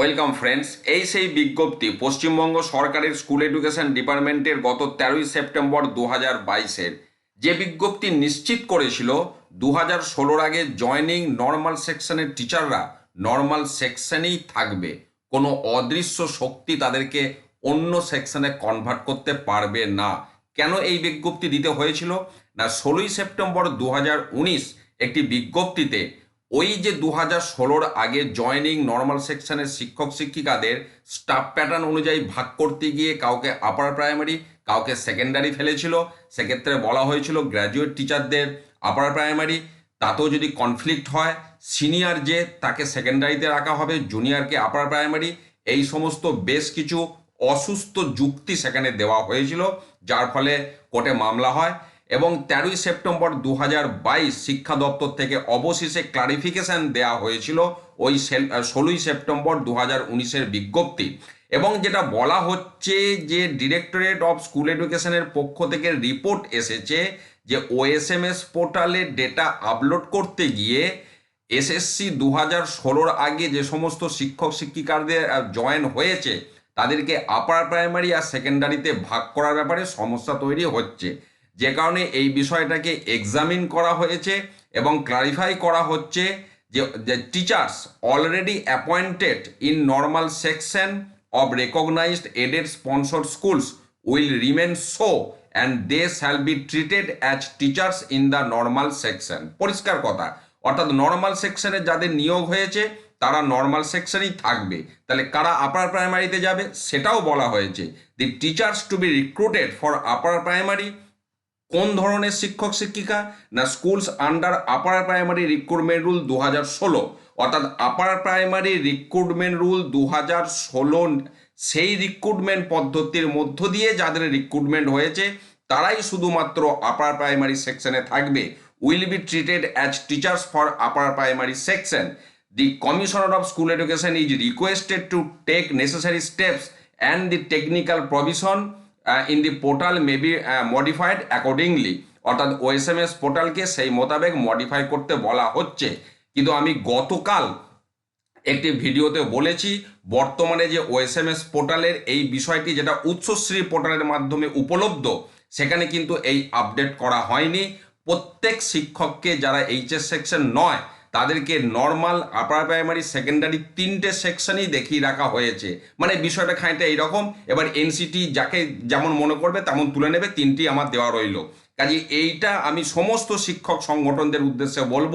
Welcome friends এই সেই বিজ্ঞপ্তি পশ্চিমবঙ্গ সরকারের স্কুল এডুকেশন ডিপার্টমেন্টের গত তেরোই সেপ্টেম্বর দু হাজার বাইশের। যে বিজ্ঞপ্তি নিশ্চিত করেছিল দু হাজার ষোলোর আগে জয়নিং নর্মাল সেকশনের টিচাররা নর্মাল সেকশনেই থাকবে। কোনো অদৃশ্য শক্তি তাদেরকে অন্য সেকশনে কনভার্ট করতে পারবে না। কেন এই বিজ্ঞপ্তি দিতে হয়েছিল? না, ষোলোই সেপ্টেম্বর দু হাজার উনিশ একটি বিজ্ঞপ্তিতে ওই যে দু হাজার ষোলোর আগে জয়নিং নর্মাল সেকশনের শিক্ষক শিক্ষিকাদের স্টাফ প্যাটার্ন অনুযায়ী ভাগ করতে গিয়ে কাউকে আপার প্রাইমারি কাউকে সেকেন্ডারি ফেলেছিল। সেক্ষেত্রে বলা হয়েছিল গ্র্যাজুয়েট টিচারদের আপার প্রাইমারি তাতেও যদি কনফ্লিক্ট হয় সিনিয়র যে তাকে সেকেন্ডারিতে রাখা হবে জুনিয়রকে আপার প্রাইমারি এই সমস্ত বেশ কিছু অসুস্থ যুক্তি সেখানে দেওয়া হয়েছিল, যার ফলে কোর্টে মামলা হয়। এবং তেরোই সেপ্টেম্বর দু হাজার বাইশ শিক্ষা দপ্তর থেকে অবশেষে ক্লারিফিকেশন দেওয়া হয়েছিল ওই ষোলোই সেপ্টেম্বর দু হাজার বিজ্ঞপ্তি। এবং যেটা বলা হচ্ছে যে ডিরেক্টরেট অফ স্কুল এডুকেশনের পক্ষ থেকে রিপোর্ট এসেছে যে ওএসএমএস পোর্টালে ডেটা আপলোড করতে গিয়ে এসএসসি দু হাজার ষোলোর আগে যে সমস্ত শিক্ষক শিক্ষিকাদের জয়েন হয়েছে, তাদেরকে আপার প্রাইমারি আর সেকেন্ডারিতে ভাগ করার ব্যাপারে সমস্যা তৈরি হচ্ছে। যে কারণে এই বিষয়টাকে এক্সামিন করা হয়েছে এবং ক্লারিফাই করা হচ্ছে যে teachers already appointed in normal section of recognised aided sponsor schools will remain so and they shall be treated as teachers in the normal section পরিষ্কার কথা। অর্থাৎ নর্মাল সেকশনে যাদের নিয়োগ হয়েছে, তারা নর্মাল সেকশনেই থাকবে। তাহলে কারা আপার প্রাইমারিতে যাবে? সেটাও বলা হয়েছে। The teachers to be recruited for upper primary কোন ধরনের শিক্ষক, শিক্ষিকা? না schools under upper primary recruitment rule দু হাজার ষোলো। অর্থাৎ আপার প্রাইমারি রিক্রুটমেন্ট রুল দু হাজার ষোলো, সেই রিক্রুটমেন্ট পদ্ধতির মধ্য দিয়ে যাদের রিক্রুটমেন্ট হয়েছে, তারাই শুধুমাত্র আপার প্রাইমারি সেকশনে থাকবে। Will be treated as teachers for upper primary section the commissioner of school education is requested to take necessary steps and the technical provision in the portal may be modified accordingly অর্থাৎ OSMS পোর্টালকে সেই মোতাবেক modify করতে বলা হচ্ছে। কিন্তু আমি গতকাল একটি ভিডিওতে বলেছি, বর্তমানে যে ওএসএমএস পোর্টালের এই বিষয়টি যেটা উৎসশ্রী পোর্টালের মাধ্যমে উপলব্ধ, সেখানে কিন্তু এই আপডেট করা হয়নি। প্রত্যেক শিক্ষককে যারা এইচএস সেকশন নয় তাদেরকে নর্মাল আপার প্রাইমারি সেকেন্ডারি তিনটে সেকশনই দেখিয়ে রাখা হয়েছে। মানে বিষয়টা খানিকটা এইরকম, এবার এনসিটি যাকে যেমন মনে করবে তেমন তুলে নেবে, তিনটি আমার দেওয়া রইল। কাজে এইটা আমি সমস্ত শিক্ষক সংগঠনদের উদ্দেশ্যে বলব,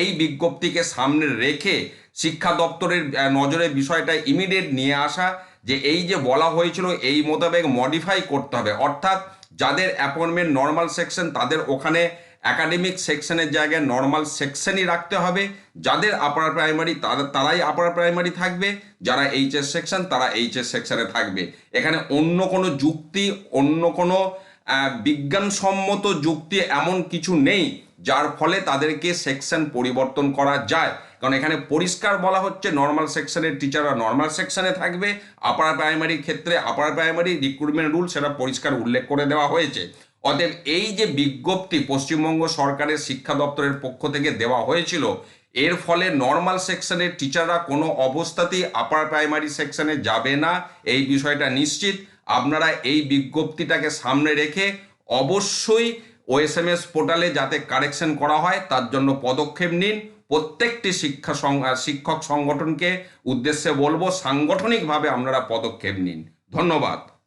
এই বিজ্ঞপ্তিকে সামনে রেখে শিক্ষা দপ্তরের নজরে বিষয়টা ইমিডিয়েট নিয়ে আসা, যে এই যে বলা হয়েছিল এই মোতাবেক মডিফাই করতে হবে। অর্থাৎ যাদের অ্যাপয়েন্টমেন্ট নর্মাল সেকশন তাদের ওখানে একাডেমিক সেকশনের জায়গায় নর্মাল সেকশনই রাখতে হবে। যাদের আপার প্রাইমারি তাদের তারাই আপার প্রাইমারি থাকবে। যারা এইচএস সেকশন তারা এইচএস সেকশনে থাকবে। এখানে অন্য কোনো যুক্তি, অন্য কোনো বিজ্ঞানসম্মত যুক্তি এমন কিছু নেই, যার ফলে তাদেরকে সেকশন পরিবর্তন করা যায়। কারণ এখানে পরিষ্কার বলা হচ্ছে নর্মাল সেকশনের টিচাররা নর্মাল সেকশনে থাকবে। আপার প্রাইমারির ক্ষেত্রে আপার প্রাইমারি রিক্রুটমেন্ট রুল সেটা পরিষ্কার উল্লেখ করে দেওয়া হয়েছে। অতএব এই যে বিজ্ঞপ্তি পশ্চিমবঙ্গ সরকারের শিক্ষা দপ্তরের পক্ষ থেকে দেওয়া হয়েছিল, এর ফলে নর্মাল সেকশনের টিচাররা কোনো অবস্থাতেই আপার প্রাইমারি সেকশনে যাবে না, এই বিষয়টা নিশ্চিত। আপনারা এই বিজ্ঞপ্তিটাকে সামনে রেখে অবশ্যই ওএসএমএস পোর্টালে যাতে কারেকশন করা হয়, তার জন্য পদক্ষেপ নিন। প্রত্যেকটি শিক্ষা শিক্ষক সংগঠনকে উদ্দেশ্যে বলব, সাংগঠনিকভাবে আপনারা পদক্ষেপ নিন। ধন্যবাদ।